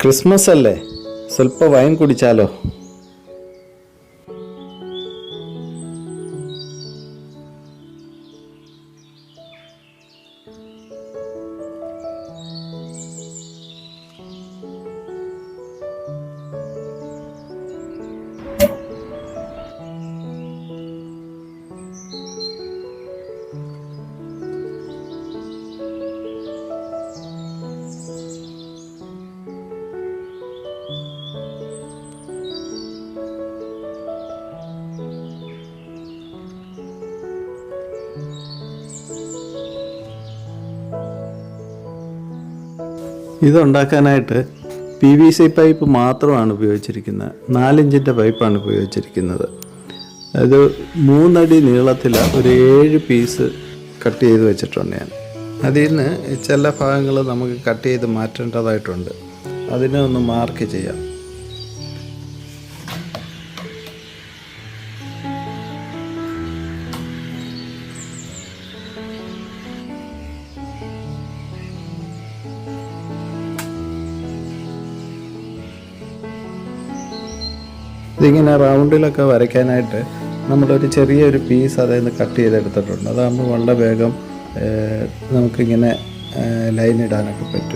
Christmas അല്ലേ? സ്വല്പ wine കുടിച്ചാലോ? ഇതുണ്ടാക്കാനായിട്ട് പി വി സി പൈപ്പ് മാത്രമാണ് ഉപയോഗിച്ചിരിക്കുന്നത്. നാലിഞ്ചിന്റെ പൈപ്പാണ് ഉപയോഗിച്ചിരിക്കുന്നത്. അത് മൂന്നടി നീളത്തിൽ ഒരു ഏഴ് പീസ് കട്ട് ചെയ്ത് വെച്ചിട്ടുണ്ട് ഞാൻ. അതിൽ നിന്ന് ചില ഭാഗങ്ങൾ നമുക്ക് കട്ട് ചെയ്ത് മാറ്റേണ്ടതായിട്ടുണ്ട്. അതിനെ ഒന്ന് മാർക്ക് ചെയ്യാം. ഇതിങ്ങനെ റൗണ്ടിലൊക്കെ വരയ്ക്കാനായിട്ട് നമ്മളൊരു ചെറിയൊരു പീസ് നിന്ന് കട്ട് ചെയ്തെടുത്തിട്ടുണ്ട്. അതാകുമ്പോൾ വളരെ വേഗം നമുക്കിങ്ങനെ ലൈൻ ഇടാനൊക്കെ പറ്റും.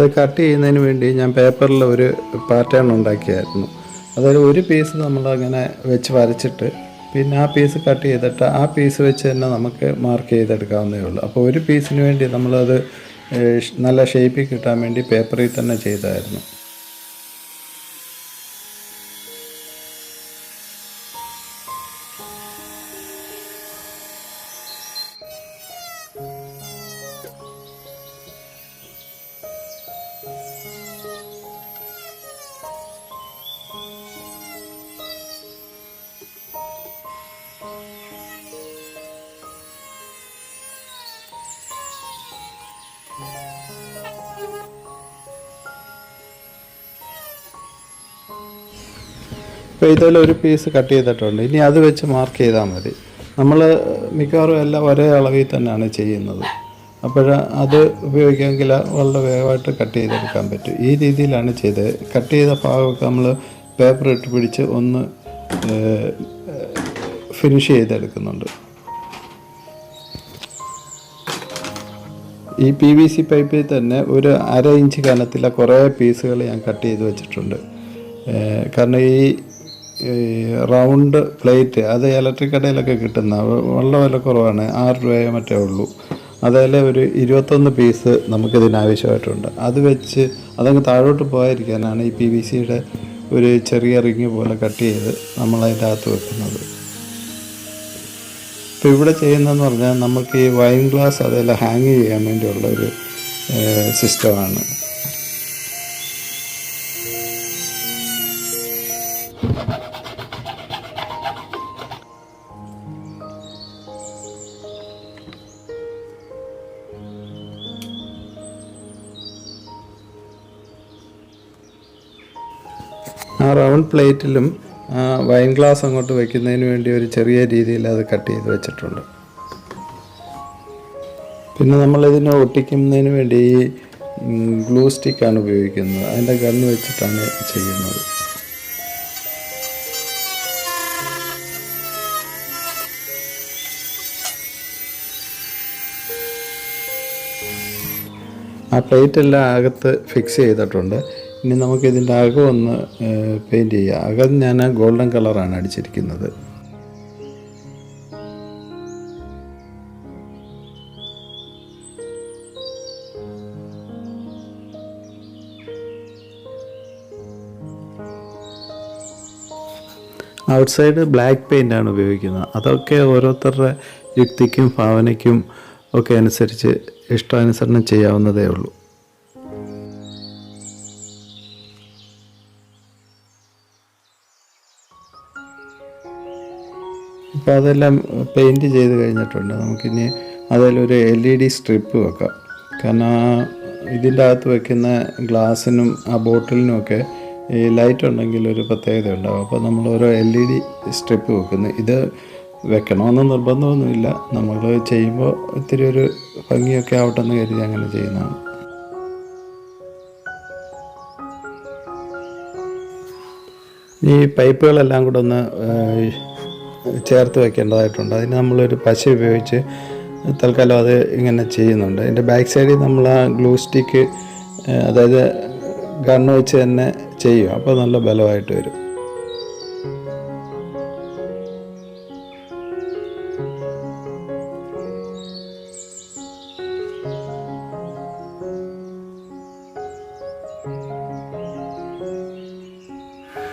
അത് കട്ട് ചെയ്യുന്നതിന് വേണ്ടി ഞാൻ പേപ്പറിൽ ഒരു പാറ്റേൺ ഉണ്ടാക്കിയായിരുന്നു. അതായത് ഒരു പീസ് നമ്മളങ്ങനെ വെച്ച് വരച്ചിട്ട് പിന്നെ ആ പീസ് കട്ട് ചെയ്തിട്ട് ആ പീസ് വെച്ച് തന്നെ നമുക്ക് മാർക്ക് ചെയ്തെടുക്കാവുന്നേ ഉള്ളൂ. അപ്പോൾ ഒരു പീസിന് വേണ്ടി നമ്മളത് നല്ല ഷേപ്പിൽ കിട്ടാൻ വേണ്ടി പേപ്പറിൽ തന്നെ ചെയ്തായിരുന്നു. അപ്പോൾ ഇതിൽ ഒരു പീസ് കട്ട് ചെയ്തിട്ടുണ്ട്. ഇനി അത് വെച്ച് മാർക്ക് ചെയ്താൽ മതി. നമ്മൾ മിക്കവാറും എല്ലാം ഒരേ അളവിൽ തന്നെയാണ് ചെയ്യുന്നത്. അപ്പോൾ അത് ഉപയോഗിക്കാമെങ്കിൽ വളരെ വേഗമായിട്ട് കട്ട് ചെയ്തെടുക്കാൻ പറ്റും. ഈ രീതിയിലാണ് ചെയ്തത്. കട്ട് ചെയ്ത ഭാഗമൊക്കെ നമ്മൾ പേപ്പർ ഇട്ട് പിടിച്ച് ഒന്ന് ഫിനിഷ് ചെയ്തെടുക്കുന്നുണ്ട്. ഈ പി വി സി പൈപ്പിൽ തന്നെ ഒരു അര ഇഞ്ച് കനത്തിലെ കുറേ പീസുകൾ ഞാൻ കട്ട് ചെയ്ത് വെച്ചിട്ടുണ്ട്. കാരണം ഈ റൗണ്ട് പ്ലേറ്റ് അത് ഇലക്ട്രിക് കടയിലൊക്കെ കിട്ടുന്ന വളരെ വില കുറവാണ് ആറ് രൂപയോ മറ്റേ ഉള്ളൂ. അതേലെ ഒരു ഇരുപത്തൊന്ന് പീസ് നമുക്കിതിനാവശ്യമായിട്ടുണ്ട്. അത് വെച്ച് അതങ്ങ് താഴോട്ട് പോകാതിരിക്കാനാണ് ഈ പി വി സിയുടെ ഒരു ചെറിയ റിങ് പോലെ കട്ട് ചെയ്ത് നമ്മളതിന്റെ അകത്ത് വെക്കുന്നത്. ഇപ്പോൾ ഇവിടെ ചെയ്യുന്നതെന്ന് പറഞ്ഞാൽ നമുക്ക് ഈ വൈൻ ഗ്ലാസ് അതേപോലെ ഹാങ് ചെയ്യാൻ വേണ്ടിയുള്ള ഒരു സിസ്റ്റമാണ്. റൗണ്ട് പ്ലേറ്റിലും വൈൻ ഗ്ലാസ് അങ്ങോട്ട് വയ്ക്കുന്നതിന് വേണ്ടി ഒരു ചെറിയ രീതിയിൽ അത് കട്ട് ചെയ്ത് വെച്ചിട്ടുണ്ട്. പിന്നെ നമ്മളിതിനെ ഒട്ടിക്കുന്നതിന് വേണ്ടി ഈ ഗ്ലൂ സ്റ്റിക്കാണ് ഉപയോഗിക്കുന്നത്. അതിന്റെ ഗണ്ണ് വെച്ചിട്ടാണ് ചെയ്യുന്നത്. ആ പ്ലേറ്റ് എല്ലാം അകത്ത് ഫിക്സ് ചെയ്തിട്ടുണ്ട്. ഇനി നമുക്ക് ഇതിന്റെ അകം ഒന്ന് പെയിന്റ് ചെയ്യാം. അകം ഞാൻ ഗോൾഡൻ കളറാണ് അടിച്ചിരിക്കുന്നത്. ഔട്ട് സൈഡ് ബ്ലാക്ക് പെയിന്റ് ആണ് ഉപയോഗിക്കുന്നത്. അതൊക്കെ ഓരോരുത്തരുടെ യുക്തിക്കും ഭാവനയ്ക്കും ഒക്കെ അനുസരിച്ച് ഇഷ്ടാനുസരണം ചെയ്യാവുന്നതേ ഉള്ളൂ. ഇപ്പോൾ അതെല്ലാം പെയിന്റ് ചെയ്ത് കഴിഞ്ഞിട്ടുണ്ട്. നമുക്കിനി അതിലൊരു എൽ ഇ ഡി സ്ട്രിപ്പ് വെക്കാം. കാരണം ആ ഇതിന്റെ അകത്ത് വെക്കുന്ന ഗ്ലാസ്സിനും ആ ബോട്ടിലിനും ഒക്കെ ഈ ലൈറ്റ് ഉണ്ടെങ്കിൽ ഒരു പ്രത്യേകത ഉണ്ടാവും. അപ്പോൾ നമ്മൾ ഓരോ എൽ ഇ ഡി സ്ട്രിപ്പ് വെക്കുന്നു. ഇത് വെക്കണമെന്ന് നിർബന്ധമൊന്നുമില്ല. നമ്മൾ ചെയ്യുമ്പോൾ ഇത്തിരി ഒരു ഭംഗിയൊക്കെ ആവട്ടെ എന്ന് കരുതി അങ്ങനെ ചെയ്യുന്നതാണ്. ഈ പൈപ്പുകളെല്ലാം കൂടെ ഒന്ന് ചേർത്ത് വെക്കേണ്ടതായിട്ടുണ്ട്. അതിന് നമ്മളൊരു പശ ഉപയോഗിച്ച് തൽക്കാലം അത് ഇങ്ങനെ ചെയ്യുന്നുണ്ട്. അതിന്റെ ബാക്ക് സൈഡിൽ നമ്മൾ ആ ഗ്ലൂ സ്റ്റിക്ക് അതായത് ഗണ്ണ് വെച്ച് തന്നെ ചെയ്യും അപ്പോൾ നല്ല ബലമായിട്ട് വരും.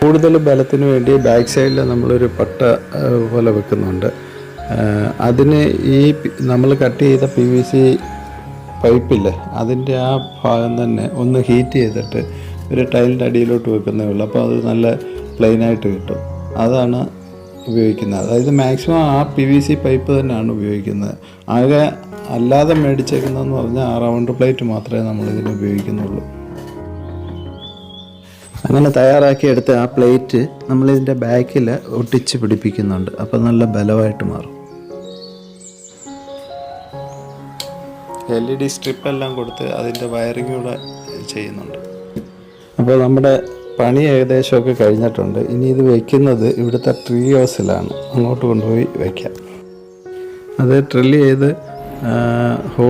കൂടുതൽ ബലത്തിന് വേണ്ടി ബാക്ക് സൈഡിൽ നമ്മളൊരു പട്ട പോലെ വെക്കുന്നുണ്ട്. അതിന് ഈ നമ്മൾ കട്ട് ചെയ്ത പി വി സി പൈപ്പില്ലേ അതിന്റെ ആ ഭാഗം തന്നെ ഒന്ന് ഹീറ്റ് ചെയ്തിട്ട് ഒരു ടൈലിന്റെ അടിയിലോട്ട് വെക്കുന്നേ ഉള്ളൂ. അപ്പോൾ അത് നല്ല പ്ലെയിനായിട്ട് കിട്ടും. അതാണ് ഉപയോഗിക്കുന്നത്. അതായത് മാക്സിമം ആ പി വി സി പൈപ്പ് തന്നെയാണ് ഉപയോഗിക്കുന്നത്. ആകെ അല്ലാതെ മേടിച്ചേക്കുന്നതെന്ന് പറഞ്ഞാൽ ആ റൗണ്ട് പ്ലേറ്റ് മാത്രമേ നമ്മളിതിന് ഉപയോഗിക്കുന്നുള്ളൂ. അങ്ങനെ തയ്യാറാക്കി എടുത്ത ആ പ്ലേറ്റ് നമ്മളിതിന്റെ ബാക്കിൽ ഒട്ടിച്ച് പിടിപ്പിക്കുന്നുണ്ട്. അപ്പോൾ നല്ല ബലമായിട്ട് മാറും. എൽ ഇ ഡി സ്ട്രിപ്പ് എല്ലാം കൊടുത്ത് അതിന്റെ വയറിംഗ് കൂടെ ചെയ്യുന്നുണ്ട്. അപ്പോൾ നമ്മുടെ പണി ഏകദേശമൊക്കെ കഴിഞ്ഞിട്ടുണ്ട്. ഇനി ഇത് വെക്കുന്നത് ഇവിടുത്തെ ട്രീ ഹൗസിലാണ് അങ്ങോട്ട് കൊണ്ടുപോയി വയ്ക്കാം അത് ഡ്രില്ല് ചെയ്ത് ഹോ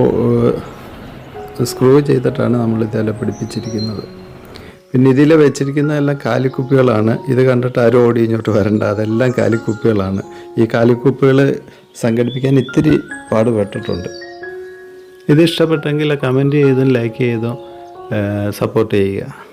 സ്ക്രൂ ചെയ്തിട്ടാണ് നമ്മളിതെല്ലാം പിടിപ്പിച്ചിരിക്കുന്നത്. പിന്നെ ഇതിൽ വെച്ചിരിക്കുന്നതെല്ലാം കാലിക്കുപ്പികളാണ്. ഇത് കണ്ടിട്ട് ആരും ഓടി ഇങ്ങോട്ട് വരണ്ട. അതെല്ലാം കാലിക്കുപ്പികളാണ്. ഈ കാലിക്കുപ്പികൾ സംഘടിപ്പിക്കാൻ ഇത്തിരി പാടുപെട്ടിട്ടുണ്ട്. ഇത് ഇഷ്ടപ്പെട്ടെങ്കിൽ കമന്റ് ചെയ്തും ലൈക്ക് ചെയ്തും സപ്പോർട്ട് ചെയ്യുക.